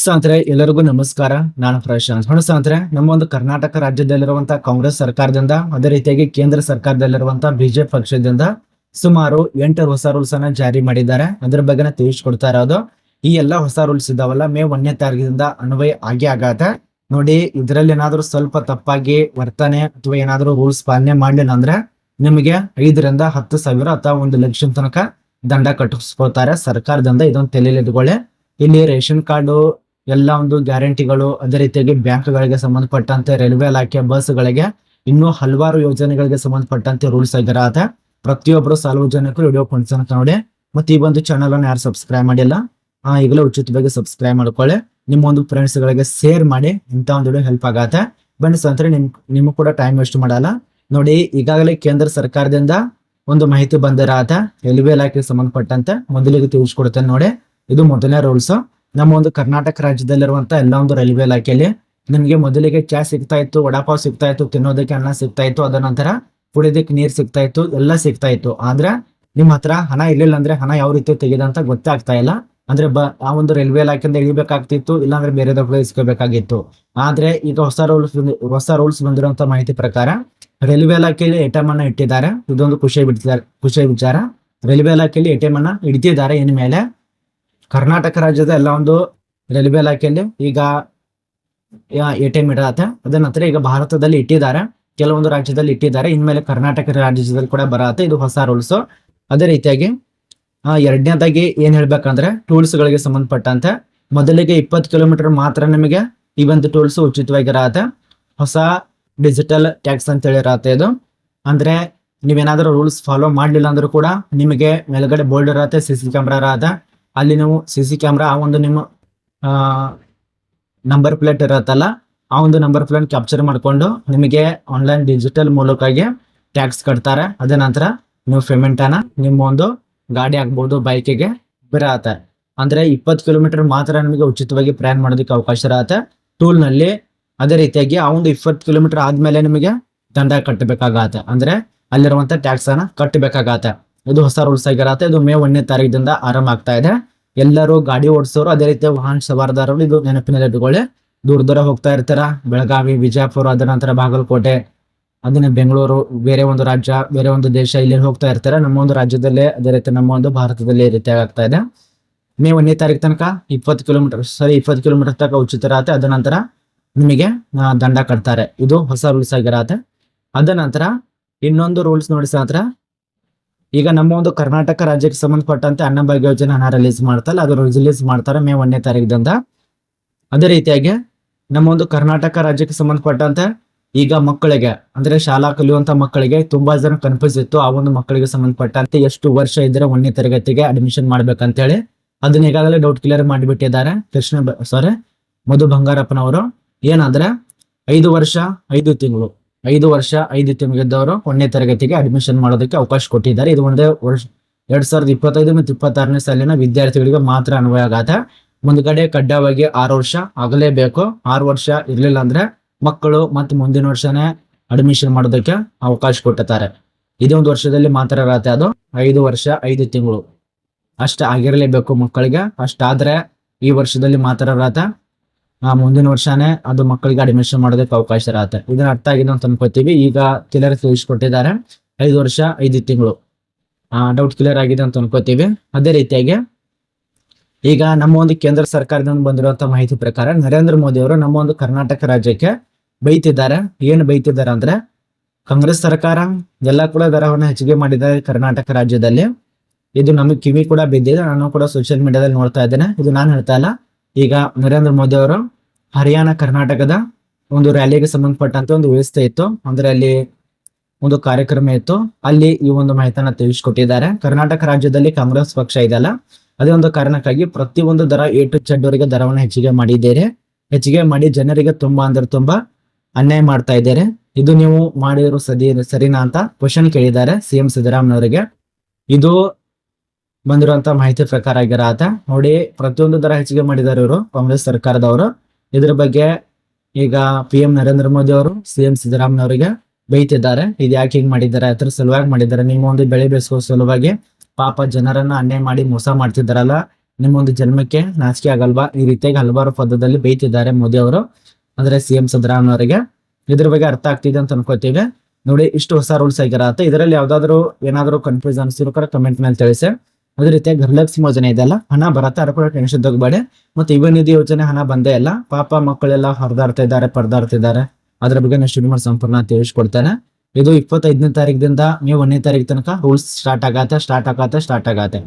ಸ್ನೇಹಿತರೆ, ಎಲ್ಲರಿಗೂ ನಮಸ್ಕಾರ. ನಾನು ಪ್ರಶಾಂತ್ ನೋಡಿ ಸ್ನೇಹಿತರೆ, ನಮ್ಮ ಒಂದು ಕರ್ನಾಟಕ ರಾಜ್ಯದಲ್ಲಿರುವಂತಹ ಕಾಂಗ್ರೆಸ್ ಸರ್ಕಾರದಿಂದ, ಅದೇ ರೀತಿಯಾಗಿ ಕೇಂದ್ರ ಸರ್ಕಾರದಲ್ಲಿರುವಂತಹ ಬಿಜೆಪಿ ಪಕ್ಷದಿಂದ ಸುಮಾರು ಎಂಟು ಹೊಸ ರೂಲ್ಸ್ ಅನ್ನ ಜಾರಿ ಮಾಡಿದ್ದಾರೆ. ಅದ್ರ ಬಗ್ಗೆ ತಿಳಿಸ್ಕೊಡ್ತಾ ಇರೋದು. ಈ ಎಲ್ಲಾ ಹೊಸ ರೂಲ್ಸ್ ಇದಾವಲ್ಲ ಮೇ ಒಂದನೇ ತಾರೀಕಿನಿಂದ ಅನ್ವಯ ಆಗಿ ಆಗತ್ತೆ. ನೋಡಿ, ಇದರಲ್ಲಿ ಏನಾದ್ರು ಸ್ವಲ್ಪ ತಪ್ಪಾಗಿ ವರ್ತನೆ ಅಥವಾ ಏನಾದ್ರು ರೂಲ್ಸ್ ಪಾಲನೆ ಮಾಡಲಿಲ್ಲ ಅಂದ್ರೆ ನಿಮಗೆ ಐದರಿಂದ ಹತ್ತು ಸಾವಿರ ಅಥವಾ ಒಂದು ಲಕ್ಷ ತನಕ ದಂಡ ಕಟ್ಟಿಸ್ಕೊಳ್ತಾರೆ ಸರ್ಕಾರದಿಂದ. ಇದೊಂದು ತಲೆಯಲ್ಲಿ ಇಟ್ಕೊಳ್ಳಿ. ಇಲ್ಲಿ ರೇಷನ್ ಕಾರ್ಡು ಎಲ್ಲ ಒಂದು ಗ್ಯಾರಂಟಿಗಳು ಅದೇ ರೀತಿಯಾಗಿ ಬ್ಯಾಂಕ್ಗಳಿಗೆ ಸಂಬಂಧಪಟ್ಟಂತೆ, ರೈಲ್ವೆ ಇಲಾಖೆ ಬಸ್ಗಳಿಗೆ ಇನ್ನೂ ಹಲವಾರು ಯೋಜನೆಗಳಿಗೆ ಸಂಬಂಧಪಟ್ಟಂತೆ ರೂಲ್ಸ್ ಆಗಿರತ್ತೆ ಪ್ರತಿಯೊಬ್ಬರು ಸಾರ್ವಜನಿಕರು ವಿಡಿಯೋ ಕೊಂಡ್ಸಂತ ನೋಡಿ. ಮತ್ತೆ ಈ ಒಂದು ಚಾನಲ್ ಅನ್ನು ಯಾರು ಸಬ್ಸ್ಕ್ರೈಬ್ ಮಾಡಿಲ್ಲ ಈಗಲೇ ಉಚಿತವಾಗಿ ಸಬ್ಸ್ಕ್ರೈಬ್ ಮಾಡ್ಕೊಳ್ಳಿ. ನಿಮ್ಮ ಒಂದು ಫ್ರೆಂಡ್ಸ್ ಗಳಿಗೆ ಶೇರ್ ಮಾಡಿ, ಇಂಥ ಒಂದು ವಿಡಿಯೋ ಹೆಲ್ಪ್ ಆಗತ್ತೆ. ಬನ್ನಿ ಸ್ವಂತ ನಿಮ್, ನಿಮಗೂ ಕೂಡ ಟೈಮ್ ವೇಸ್ಟ್ ಮಾಡಲ್ಲ. ನೋಡಿ, ಈಗಾಗಲೇ ಕೇಂದ್ರ ಸರ್ಕಾರದಿಂದ ಒಂದು ಮಾಹಿತಿ ಬಂದಿರ ಆತ ರೈಲ್ವೆ ಇಲಾಖೆಗೆ ಸಂಬಂಧಪಟ್ಟಂತೆ ಮೊದಲಿಗೆ ತಿಳಿಸ್ಕೊಡ್ತೇನೆ ನೋಡಿ. ಇದು ಮೊದಲನೇ ರೂಲ್ಸ್ ನಮ್ಮ ಒಂದು ಕರ್ನಾಟಕ ರಾಜ್ಯದಲ್ಲಿರುವಂತ ಎಲ್ಲ ಒಂದು ರೈಲ್ವೆ ಇಲಾಖೆಯಲ್ಲಿ ನಿಮಗೆ ಮೊದಲಿಗೆ ಚಾ ಸಿಗ್ತಾ ಇತ್ತು, ವಡಾಪಾವ್ ಸಿಗ್ತಾ ಇತ್ತು, ತಿನ್ನೋದಕ್ಕೆ ಅನ್ನ ಸಿಗ್ತಾ ಇತ್ತು, ಅದ ನಂತರ ಕುಡಿಯೋದಕ್ಕೆ ನೀರ್ ಸಿಗ್ತಾ ಇತ್ತು, ಎಲ್ಲ ಸಿಗ್ತಾ ಇತ್ತು. ಆದ್ರೆ ನಿಮ್ಮ ಹತ್ರ ಹಣ ಇರ್ಲಿಲ್ಲ ಅಂದ್ರೆ ಹಣ ಯಾವ ರೀತಿ ತೆಗೆದಂತ ಗೊತ್ತಾಗ್ತಾ ಇಲ್ಲ. ಅಂದ್ರೆ ಆ ಒಂದು ರೈಲ್ವೆ ಇಲಾಖೆಯಿಂದ ಇಳಿಬೇಕಾಗ್ತಿತ್ತು ಇಲ್ಲಾಂದ್ರೆ ಬೇರೆ ದೊಡ್ಡ ಇಸ್ಕೋಬೇಕಾಗಿತ್ತು. ಆದ್ರೆ ಈಗ ಹೊಸ ರೂಲ್ಸ್ ಹೊಸ ರೂಲ್ಸ್ ಬಂದಿರುವಂತ ಮಾಹಿತಿ ಪ್ರಕಾರ ರೈಲ್ವೆ ಇಲಾಖೆಯಲ್ಲಿ ಎಟಿಎಂ ಅನ್ನ ಇಟ್ಟಿದ್ದಾರೆ. ಇದೊಂದು ಖುಷಿ ಬಿಡ್ತಿದ್ದಾರೆ, ಖುಷಿ ವಿಚಾರ. ರೈಲ್ವೆ ಇಲಾಖೆಯಲ್ಲಿ ಎಟಿಎಂ ಅನ್ನ ಇಡ್ತಿದ್ದಾರೆ ಇನ್ಮೇಲೆ ಕರ್ನಾಟಕ ರಾಜ್ಯದ ಎಲ್ಲ ಒಂದು ರೈಲ್ವೆ ಇಲಾಖೆಯಲ್ಲಿ ಈಗ ಎ ಟಿ ಎಂ ಇಡತ್ತೆ. ಅದ ನಂತರ ಈಗ ಭಾರತದಲ್ಲಿ ಇಟ್ಟಿದ್ದಾರೆ. ಕೆಲವೊಂದು ರಾಜ್ಯದಲ್ಲಿ ಇಟ್ಟಿದ್ದಾರೆ. ಇನ್ಮೇಲೆ ಕರ್ನಾಟಕ ರಾಜ್ಯದಲ್ಲಿ ಕೂಡ ಬರತ್ತೆ. ಇದು ಹೊಸ ರೂಲ್ಸ್ ಅದೇ ರೀತಿಯಾಗಿ ಎರಡನೇದಾಗಿ ಏನ್ ಹೇಳ್ಬೇಕಂದ್ರೆ ಟೂಲ್ಸ್ ಗಳಿಗೆ ಸಂಬಂಧಪಟ್ಟಂತೆ ಮೊದಲಿಗೆ ಇಪ್ಪತ್ತು ಕಿಲೋಮೀಟರ್ ಮಾತ್ರ ನಿಮಗೆ ಈ ಒಂದು ಟೂಲ್ಸ್ ಉಚಿತವಾಗಿರತ್ತೆ. ಹೊಸ ಡಿಜಿಟಲ್ ಟ್ಯಾಕ್ಸ್ ಅಂತ ಹೇಳಿರತ್ತೆ ಇದು. ಅಂದ್ರೆ ನೀವೇನಾದ್ರೂ ರೂಲ್ಸ್ ಫಾಲೋ ಮಾಡಲಿಲ್ಲ ಅಂದ್ರೂ ಕೂಡ ನಿಮಗೆ ಮೇಲ್ಗಡೆ ಬೋರ್ಡ್ ಇರತ್ತೆ ಸಿ ಸಿ ಕ್ಯಾಮ್ರಾ ಇರತ್ತೆ. ಅಲ್ಲಿ ನೀವು ಸಿ ಸಿ ಕ್ಯಾಮ್ರಾ ಆ ಒಂದು ನಿಮ್ಮ ನಂಬರ್ ಪ್ಲೇಟ್ ಇರತ್ತಲ್ಲ, ಆ ಒಂದು ನಂಬರ್ ಪ್ಲೇಟ್ ಕ್ಯಾಪ್ಚರ್ ಮಾಡ್ಕೊಂಡು ನಿಮಗೆ ಆನ್ಲೈನ್ ಡಿಜಿಟಲ್ ಮೂಲಕವಾಗಿ ಟ್ಯಾಕ್ಸ್ ಕಟ್ತಾರೆ. ಅದ ನಂತರ ನೀವು ಪೇಮೆಂಟ್ ಅನ್ನ ನಿಮ್ಮ ಒಂದು ಗಾಡಿ ಆಗ್ಬೋದು ಬೈಕಿಗೆ ಬರತ್ತೆ. ಅಂದ್ರೆ ಇಪ್ಪತ್ತು ಕಿಲೋಮೀಟರ್ ಮಾತ್ರ ನಿಮಗೆ ಉಚಿತವಾಗಿ ಪ್ರಯಾಣ ಮಾಡೋದಕ್ಕೆ ಅವಕಾಶ ಇರತ್ತೆ. ಟೂಲ್ನಲ್ಲಿ ಅದೇ ರೀತಿಯಾಗಿ ಆ ಒಂದು ಇಪ್ಪತ್ತು ಕಿಲೋಮೀಟರ್ ಆದಮೇಲೆ ನಿಮಗೆ ದಂಡ ಕಟ್ಟಬೇಕಾಗತ್ತೆ. ಅಂದ್ರೆ ಅಲ್ಲಿರುವಂತ ಟ್ಯಾಕ್ಸ್ ಅನ್ನ ಕಟ್ಟಬೇಕಾಗತ್ತೆ. ಇದು ಹೊಸ ರೂಲ್ಸ್ ಆಗಿರತ್ತೆ. ಇದು ಮೇ ಒಂದನೇ ತಾರೀಕಿಂದ ಆರಂಭ ಆಗ್ತಾ ಇದೆ. ಎಲ್ಲರೂ ಗಾಡಿ ಓಡಿಸೋರು, ಅದೇ ರೀತಿ ವಾಹನ ಸವಾರದಾರರು ಇದು ನೆನಪಿನಲ್ಲಿ ಇಟ್ಕೊಳ್ಳಿ. ದೂರ ದೂರ ಹೋಗ್ತಾ ಇರ್ತಾರ? ಬೆಳಗಾವಿ ವಿಜಯಪುರ ಅದ ನಂತರ ಬಾಗಲಕೋಟೆ, ಅದನ್ನ ಬೆಂಗಳೂರು, ಬೇರೆ ಒಂದು ರಾಜ್ಯ, ಬೇರೆ ಒಂದು ದೇಶ ಇಲ್ಲಿ ಹೋಗ್ತಾ ಇರ್ತಾರೆ? ನಮ್ಮ ಒಂದು ರಾಜ್ಯದಲ್ಲೇ, ಅದೇ ರೀತಿ ನಮ್ಮ ಒಂದು ಭಾರತದಲ್ಲಿ ಈ ರೀತಿ ಆಗ್ತಾ ಇದೆ. ಮೇ ಒಂದನೇ ತಾರೀಕು ತನಕ ಇಪ್ಪತ್ತು ಕಿಲೋಮೀಟರ್ ಸರಿ ಇಪ್ಪತ್ತು ಕಿಲೋಮೀಟರ್ ತನಕ ಉಚಿತ ಇರತ್ತೆ ಅದ ನಂತರ ನಿಮಗೆ ದಂಡ ಕಟ್ತಾರೆ. ಇದು ಹೊಸ ರೂಲ್ಸ್ ಆಗಿರತ್ತೆ. ಅದ ನಂತರ ಇನ್ನೊಂದು ರೂಲ್ಸ್ ನೋಡಿ ನಂತರ ಈಗ ನಮ್ಮ ಒಂದು ಕರ್ನಾಟಕ ರಾಜ್ಯಕ್ಕೆ ಸಂಬಂಧಪಟ್ಟಂತೆ ಅನ್ನಭಾಗ್ಯ ಯೋಜನೆ ಹಣ ರಿಲೀಸ್ ಮಾಡ್ತಲ್ಲ, ಅದು ರಿಲೀಸ್ ಮಾಡ್ತಾರೆ ಮೇ ಒಂದನೇ ತಾರೀಕಿಂದ ಅದೇ ರೀತಿಯಾಗಿ ನಮ್ಮ ಒಂದು ಕರ್ನಾಟಕ ರಾಜ್ಯಕ್ಕೆ ಸಂಬಂಧಪಟ್ಟಂತೆ ಈಗ ಮಕ್ಕಳಿಗೆ, ಅಂದ್ರೆ ಶಾಲಾ ಕಲಿಯುವಂತ ಮಕ್ಕಳಿಗೆ ತುಂಬಾ ಜನ ಕನ್ಫ್ಯೂಸ್ ಇತ್ತು. ಆ ಒಂದು ಮಕ್ಕಳಿಗೆ ಸಂಬಂಧಪಟ್ಟಂತೆ ಎಷ್ಟು ವರ್ಷ ಇದ್ರೆ ಒಂದನೇ ತರಗತಿಗೆ ಅಡ್ಮಿಷನ್ ಮಾಡ್ಬೇಕಂತೇಳಿ ಅದನ್ನ ಈಗಾಗಲೇ ಡೌಟ್ ಕ್ಲಿಯರ್ ಮಾಡಿಬಿಟ್ಟಿದ್ದಾರೆ. ಕೃಷ್ಣ ಸಾರಿ ಮಧು ಬಂಗಾರಪ್ಪನವರು. ಏನಂದ್ರೆ ಐದು ವರ್ಷ, ಐದು ತಿಂಗಳು. ಐದು ವರ್ಷ, ಐದು ತಿಂಗಳಿದ್ದವರು ಒಂದನೇ ತರಗತಿಗೆ ಅಡ್ಮಿಷನ್ ಮಾಡೋದಕ್ಕೆ ಅವಕಾಶ ಕೊಟ್ಟಿದ್ದಾರೆ. ಇದು ಒಂದೇ ವರ್ಷ, ಎರಡ್ ಸಾವಿರದ ಇಪ್ಪತ್ತೈದು ಮತ್ತು ಇಪ್ಪತ್ತಾರನೇ ಸಾಲಿನ ವಿದ್ಯಾರ್ಥಿಗಳಿಗೆ ಮಾತ್ರ ಅನ್ವಯ ಆಗತ್ತೆ ಮುಂದ್ಗಡೆ ಕಡ್ಡಾಯವಾಗಿ ಆರು ವರ್ಷ ಆಗಲೇಬೇಕು. ಆರು ವರ್ಷ ಇರಲಿಲ್ಲ ಅಂದ್ರೆ ಮಕ್ಕಳು ಮತ್ತೆ ಮುಂದಿನ ವರ್ಷನೇ ಅಡ್ಮಿಷನ್ ಮಾಡೋದಕ್ಕೆ ಅವಕಾಶ ಕೊಟ್ಟಿದ್ದಾರೆ ಇದೊಂದು ವರ್ಷದಲ್ಲಿ ಮಾತ್ರ ಇರತ್ತೆ ಅದು. ಐದು ವರ್ಷ, ಐದು ತಿಂಗಳು. ಅಷ್ಟ ಆಗಿರಲೇಬೇಕು ಮಕ್ಕಳಿಗೆ. ಅಷ್ಟಾದ್ರೆ ಈ ವರ್ಷದಲ್ಲಿ ಮಾತ್ರ ಇರತ್ತೆ ಮುಂದಿನ ವರ್ಷನೇ ಅದು ಮಕ್ಕಳಿಗೆ ಅಡ್ಮಿಷನ್ ಮಾಡೋದಕ್ಕೆ ಅವಕಾಶ ಇರತ್ತೆ. ಇದನ್ನ ಅರ್ಥ ಆಗಿದೆ ಅಂತ ಅನ್ಕೋತೀವಿ. ಈಗ ಕ್ಲಿಯರ್ ತಿಳಿಸ್ಕೊಟ್ಟಿದ್ದಾರೆ ಐದು ವರ್ಷ, ಐದು ತಿಂಗಳು. ಡೌಟ್ ಕ್ಲಿಯರ್ ಆಗಿದೆ ಅಂತ ಅನ್ಕೋತೀವಿ. ಅದೇ ರೀತಿಯಾಗಿ ಈಗ ನಮ್ಮ ಒಂದು ಕೇಂದ್ರ ಸರ್ಕಾರದಿಂದ ಬಂದಿರುವಂತ ಮಾಹಿತಿ ಪ್ರಕಾರ ನರೇಂದ್ರ ಮೋದಿ ಅವರು ನಮ್ಮ ಒಂದು ಕರ್ನಾಟಕ ರಾಜ್ಯಕ್ಕೆ ಬೈತಿದ್ದಾರೆ. ಏನು ಬೈತಿದ್ದಾರೆ ಅಂದ್ರೆ ಕಾಂಗ್ರೆಸ್ ಸರ್ಕಾರ ಎಲ್ಲ ಕೂಡ ದರವನ್ನು ಹೆಚ್ಚಿಗೆ ಮಾಡಿದ್ದಾರೆ ಕರ್ನಾಟಕ ರಾಜ್ಯದಲ್ಲಿ. ಇದು ನಮಗೆ ಕಿವಿ ಕೂಡ ಬಿದ್ದಿದೆ. ನಾನು ಕೂಡ ಸೋಷಿಯಲ್ ಮೀಡಿಯಾದಲ್ಲಿ ನೋಡ್ತಾ ಇದ್ದೇನೆ. ಇದು ನಾನು ಹೇಳ್ತಾ ಇಲ್ಲ. ಈಗ ನರೇಂದ್ರ ಮೋದಿ ಅವರು ಹರಿಯಾಣ, ಕರ್ನಾಟಕದ ಒಂದು ರ್ಯಾಲಿಗೆ ಸಂಬಂಧಪಟ್ಟಂತೆ ಒಂದು ವ್ಯವಸ್ಥೆ ಇತ್ತು. ಅಂದ್ರೆ ಅಲ್ಲಿ ಒಂದು ಕಾರ್ಯಕ್ರಮ ಇತ್ತು. ಅಲ್ಲಿ ಈ ಒಂದು ಮಾಹಿತಿಯನ್ನ ತಿಳಿಸ್ಕೊಟ್ಟಿದ್ದಾರೆ. ಕರ್ನಾಟಕ ರಾಜ್ಯದಲ್ಲಿ ಕಾಂಗ್ರೆಸ್ ಪಕ್ಷ ಇದೆಯಲ್ಲ, ಅದೇ ಒಂದು ಕಾರಣಕ್ಕಾಗಿ ಪ್ರತಿಯೊಂದು ದರ ಏಟು ಚಡ್ಡವರಿಗೆ ದರವನ್ನು ಹೆಚ್ಚಿಗೆ ಮಾಡಿದ್ದೀರಿ. ಹೆಚ್ಚಿಗೆ ಮಾಡಿ ಜನರಿಗೆ ತುಂಬಾ ಅಂದ್ರೆ ತುಂಬಾ ಅನ್ಯಾಯ ಮಾಡ್ತಾ ಇದ್ದಾರೆ. ಇದು ನೀವು ಮಾಡಿರೋ ಸದಿ ಸರಿನಾ ಅಂತ ಕ್ವಶನ್ ಕೇಳಿದ್ದಾರೆ ಸಿಎಂ ಸಿದ್ದರಾಮಯ್ಯವರಿಗೆ ಇದು ಬಂದಿರುವಂತ ಮಾಹಿತಿ ಪ್ರಕಾರ ಆಗಿರತ್ತ. ನೋಡಿ, ಪ್ರತಿಯೊಂದು ದರ ಹೆಚ್ಚಿಗೆ ಮಾಡಿದ್ದಾರೆ ಇವರು, ಕಾಂಗ್ರೆಸ್ ಸರ್ಕಾರದವರು. ಇದ್ರ ಬಗ್ಗೆ ಈಗ ಪಿ ಎಂ ನರೇಂದ್ರ ಮೋದಿ ಅವರು ಸಿಎಂ ಸಿದ್ದರಾಮಯ್ಯವರಿಗೆ ಬೈತಿದ್ದಾರೆ ಇದು ಯಾಕೆ ಹಿಂಗ್ ಮಾಡಿದ್ದಾರೆ, ಅದ್ರ ಸಲುವಾಗಿ ಮಾಡಿದ್ದಾರೆ. ನಿಮ್ಮ ಒಂದು ಬೆಳೆ ಬೆಳೆಸುವ ಸಲುವಾಗಿ ಪಾಪ ಜನರನ್ನ ಅನ್ಯಾಯ ಮಾಡಿ ಮೋಸ ಮಾಡ್ತಿದ್ದಾರಲ್ಲ. ನಿಮ್ಮ ಒಂದು ಜನ್ಮಕ್ಕೆ ನಾಚಿಕೆ ಆಗಲ್ವಾ? ಈ ರೀತಿಯಾಗಿ ಹಲವಾರು ಪದದಲ್ಲಿ ಬೈತಿದ್ದಾರೆ ಮೋದಿ ಅವರು. ಅಂದ್ರೆ ಸಿ ಎಂ ಸಿದ್ದರಾಮಯ್ಯವರಿಗೆ ಇದ್ರ ಬಗ್ಗೆ ಅರ್ಥ ಆಗ್ತಿದೆ ಅಂತ ಅನ್ಕೋತೀವಿ. ನೋಡಿ, ಇಷ್ಟು ಹೊಸ ರೂಲ್ಸ್ ಆಗಿರತ್ತೆ. ಇದರಲ್ಲಿ ಯಾವ್ದಾದ್ರು ಏನಾದ್ರು ಕನ್ಫ್ಯೂಸ್ ಅನ್ಸಿರೋ ಕಮೆಂಟ್ ಮೇಲೆ ತಿಳಿಸಿ. ಅದೇ ರೀತಿಯಾಗಿ ಗೃಹಲಕ್ಷ್ಮಿ ಯೋಜನೆ ಇದೆಲ್ಲ ಹಣ ಬರತ್ತೆ ಅದ್ರ ಕೂಡ ಟೆನ್ಷನ್ ತಗೋಬೇಡಿ ಮತ್ತೆ ಯುವ ನಿಧಿ ಯೋಜನೆ ಹಣ ಬಂದೇ ಇಲ್ಲ. ಪಾಪ ಮಕ್ಕಳೆಲ್ಲ ಹೊರದಾಡ್ತಾ ಇದ್ದಾರೆ ಪರದಾಡ್ತಿದ್ದಾರೆ ಅದ್ರ ಬಗ್ಗೆ ನಾನು ಶ್ರೀನಿವಾಸ್ ಸಂಪೂರ್ಣ ತಿಳಿಸ್ಕೊಡ್ತೇನೆ. ಇದು ಇಪ್ಪತ್ತೈದನೇ ತಾರೀಕಿನಿಂದ ಮೇ ಒಂದನೇ ತಾರೀಕು ತನಕ ರೂಲ್ಸ್ ಸ್ಟಾರ್ಟ್ ಆಗತ್ತೆ ಸ್ಟಾರ್ಟ್ ಆಗತ್ತೆ ಸ್ಟಾರ್ಟ್ ಆಗತ್ತೆ.